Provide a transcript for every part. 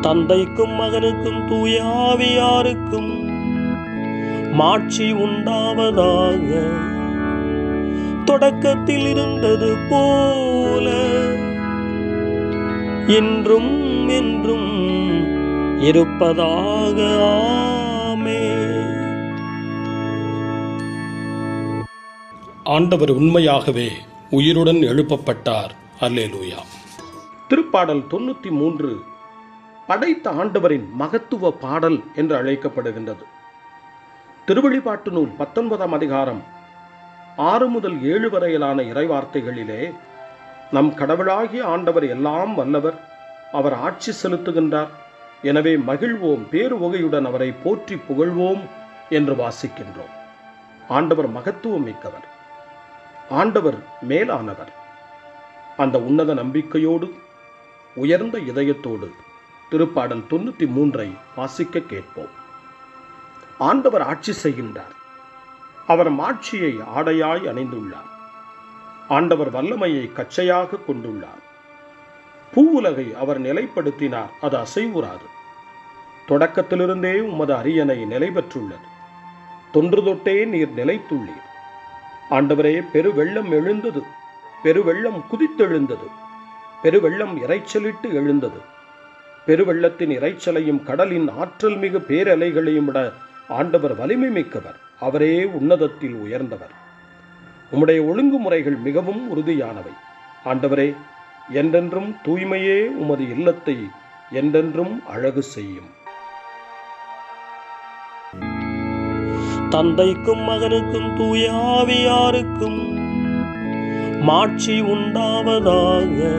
தந்தைக்கும் மகனுக்கும் தூய ஆவியாருக்கும் மாட்சி உண்டாவதாக. தொடக்கத்தில் இருந்தது போல இன்றும் என்றும் இருப்பதாக. ஆமே. ஆண்டவர் உண்மையாகவே உயிருடன் எழுப்பப்பட்டார். அல்லேலூயா. திருப்பாடல் தொண்ணூற்றி மூன்று படைத்த ஆண்டவரின் மகத்துவ பாடல் என்று அழைக்கப்படுகின்றது. திருவழிபாட்டு நூல் பத்தொன்பதாம் அதிகாரம் ஆறு முதல் ஏழு வரையிலான இறைவார்த்தைகளிலே நம் கடவுளாகிய ஆண்டவர் எல்லாம் வல்லவர் அவர் ஆட்சி செலுத்துகின்றார். எனவே மகிழ்வோம் பேரு வகையுடன் அவரை போற்றி புகழ்வோம் என்று வாசிக்கின்றோம். ஆண்டவர் மகத்துவம் மிக்கவர் ஆண்டவர் மேலானவர். அந்த உன்னத நம்பிக்கையோடு உயர்ந்த இதயத்தோடு திருப்பாடல் தொண்ணூற்றி மூன்றை வாசிக்க கேட்போம். ஆண்டவர் ஆட்சி செய்கின்றார். அவர் மாட்சியை ஆடையாய் அணிந்துள்ளார். ஆண்டவர் வல்லமையை கச்சையாக கொண்டுள்ளார். பூவுலகை அவர் நிலைப்படுத்தினார் அது அசைவுறாது. தொடக்கத்திலிருந்தே உமது அரியணை நிலை பெற்றுள்ளது. தொன்று தொட்டே நீர் நிலைத்துள்ளீர். ஆண்டவரே பெருவெள்ளம் எழுந்தது. பெருவெள்ளம் குதித்தெழுந்தது. பெருவெள்ளம் இரைச்சலிட்டு எழுந்தது. பெருவெள்ளத்தின் இரைச்சலையும் கடலின் ஆற்றல் மிகு பேரலைகளையும் விட ஆண்டவர் வலிமை மிக்கவர். அவரே உன்னதத்தில் உயர்ந்தவர். உம்முடைய ஒழுங்குமுறைகள் மிகவும் உறுதியானவை. ஆண்டவரே என்றென்றும் தூய்மையே உமது இல்லத்தை என்றென்றும் அழகு செய்யும். தந்தைக்கும் மகனுக்கும் தூயாவியாருக்கும் மாட்சி உண்டாவதாக.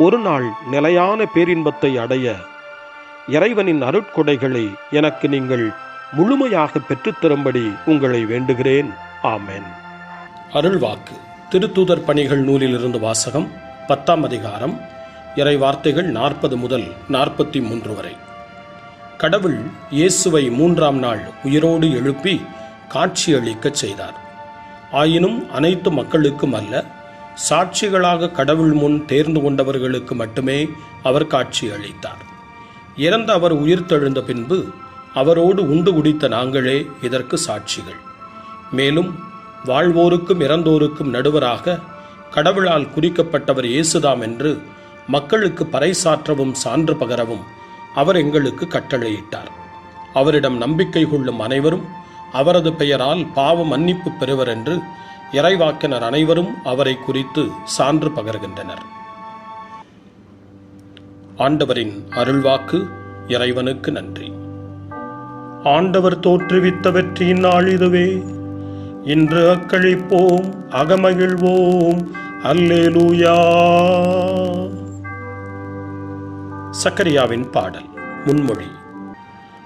ஒரு நாள் நிலையான பேரின்பத்தை அடைய இறைவனின் அருட்கொடைகளை எனக்கு நீங்கள் முழுமையாக பெற்றுத்தரும்படி உங்களை வேண்டுகிறேன். ஆமென். அருள்வாக்கு. திருத்தூதர் பணிகள் நூலிலிருந்து வாசகம் பத்தாம் அதிகாரம் இறை வார்த்தைகள் நாற்பது முதல் நாற்பத்தி மூன்று வரை. கடவுள் இயேசுவை மூன்றாம் நாள் உயிரோடு எழுப்பி காட்சியளிக்கச் செய்தார். ஆயினும் அனைத்து மக்களுக்கும் அல்ல சாட்சிகளாக கடவுள் முன் தேர்ந்து கொண்டவர்களுக்கு மட்டுமே அவர் காட்சி அளித்தார். இறந்த அவர் உயிர்த்தெழுந்த பின்பு அவரோடு உண்டு குடித்த நாங்களே இதற்கு சாட்சிகள். மேலும் வாழ்வோருக்கும் இறந்தோருக்கும் நடுவராக கடவுளால் குறிக்கப்பட்டவர் இயேசுதாம் என்று மக்களுக்கு பறைசாற்றவும் சான்று பகரவும் அவர் எங்களுக்கு கட்டளையிட்டார். அவரிடம் நம்பிக்கை கொள்ளும் அனைவரும் அவரது பெயரால் பாவ மன்னிப்பு பெறுவர் என்று இறைவாக்கினர் அனைவரும் அவரை குறித்து சான்று பகர்கின்றனர். ஆண்டவரின் அருள்வாக்கு இறைவனுக்கு நன்றி. ஆண்டவர் தோற்றுவித்த வெற்றியின் நாள் இதுவே. இன்று அக்களிப்போம் அகமகிழ்வோம். அல்லேலூயா. சக்கரியாவின் பாடல் முன்மொழி.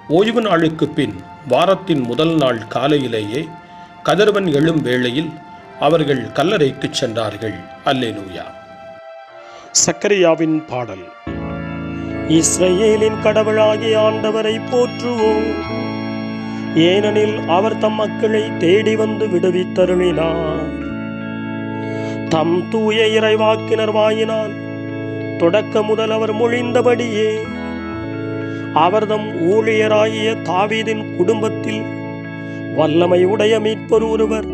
ஓய்வு நாளுக்கு பின் வாரத்தின் முதல் நாள் காலையிலேயே கதிரவன் எழும் வேளையில் அவர்கள் கல்லறைக்குச் சென்றார்கள். அல்லேலூயா. சக்கரியாவின் பாடல். இஸ்ரேலின் கடவுளாகிய ஆண்டவரை போற்றுவோம். ஏனெனில் அவர் தம் மக்களை தேடி வந்து விடுவித்தருளினார். தம் தூய இறைவாக்கினர் வாயினால் தொடக்க முதல் அவர் மொழிந்தபடியே அவர்தம் ஊழியராகிய தாவீதின் குடும்பத்தில் வல்லமை உடைய மீட்பர் ஒருவர்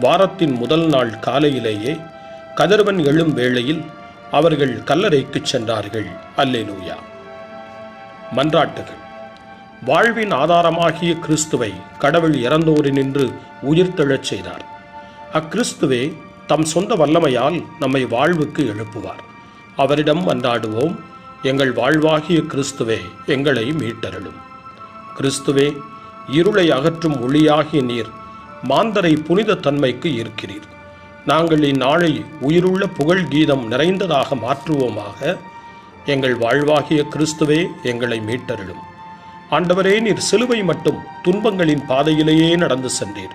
வாரத்தின் முதல் நாள் காலையிலேயே கதிரவன் எழும் வேளையில் அவர்கள் கல்லறைக்கு சென்றார்கள். அல்லேலூயா. மன்றாட்டுகள். வாழ்வின் ஆதாரமாகிய கிறிஸ்துவை கடவுள் இறந்தோரி நின்று உயிர்த்தெழச் செய்தார். அக்கிறிஸ்துவே தம் சொந்த வல்லமையால் நம்மை வாழ்வுக்கு எழுப்புவார். அவரிடம் மன்றாடுவோம் எங்கள் வாழ்வாகிய கிறிஸ்துவே எங்களை மீட்டருளும். கிறிஸ்துவே இருளை அகற்றும் ஒளியாகிய நீர் மாந்தரை புனித தன்மைக்கு ஈர்க்கிறீர் நாங்கள் இந்நாளை உயிருள்ள புகழ் கீதம் நிறைந்ததாக மாற்றுவோமாக. எங்கள் வாழ்வாகிய கிறிஸ்துவே எங்களை மீட்டருளும். ஆண்டவரே நீர் சிலுவை மட்டும் துன்பங்களின் பாதையிலேயே நடந்து சென்றீர்.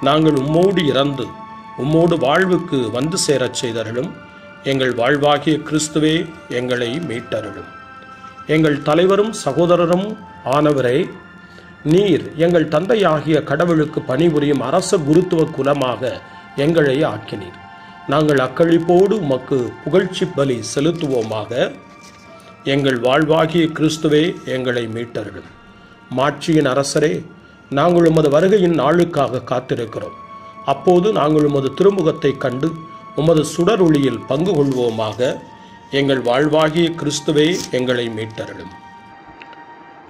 நாங்கள் உம்மோடு இறந்து உம்மோடு வாழ்வுக்கு வந்து சேரச் செய்தருளும். எங்கள் வாழ்வாகிய கிறிஸ்துவே எங்களை மீட்டருளும். எங்கள் தலைவரும் சகோதரரும் ஆனவரே நீர் எங்கள் தந்தையாகிய கடவுளுக்கு பணிபுரியும் அரச குருத்துவ குலமாக எங்களை ஆக்கினீர். நாங்கள் அக்களிப்போடு உமக்கு புகழ்ச்சி பலி செலுத்துவோமாக. எங்கள் வாழ்வாகிய கிறிஸ்துவே எங்களை மீட்டர்கள் மாட்சியின் அரசரே நாங்கள் உமது வருகையின் நாளுக்காக காத்திருக்கிறோம். அப்போது நாங்கள் உமது திருமுகத்தை கண்டு உமது சுடரொளியில் பங்கு கொள்வோமாக. எங்கள் வாழ்வாகிய கிறிஸ்துவே எங்களை மீட்டர்களும்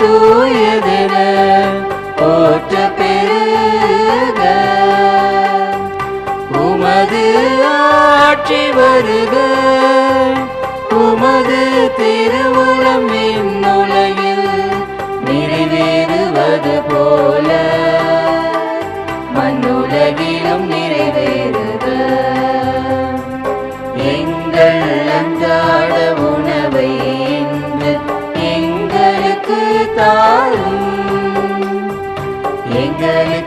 தூயதென போற்ற பெருக. உமது ஆட்சி வருக. உமது திருவுளம் விண்ணுலகில்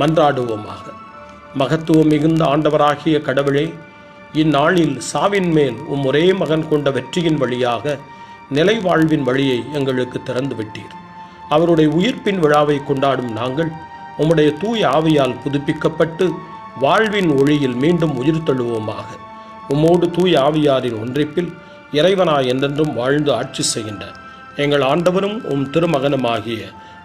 மன்றாடுவோமாக. மகத்துவம் மிகுந்த ஆண்டவராகிய கடவுளே இந்நாளில் சாவின் மேல் உம் ஒரே மகன் கொண்ட வெற்றியின் வழியாக நிலை வாழ்வின் வழியை எங்களுக்கு திறந்து விட்டீர் அவருடைய உயிர்ப்பின் விழாவை கொண்டாடும் நாங்கள் உம்முடைய தூய ஆவியால் புதுப்பிக்கப்பட்டு வாழ்வின் ஒளியில் மீண்டும் உயிர் தழுவோமாக உம்மோடு தூய ஆவியாரின் ஒன்றிப்பில் இறைவனாய் என்றென்றும் வாழ்ந்து ஆட்சி செய்கின்ற எங்கள் ஆண்டவரும் உம் திருமகனுமாகிய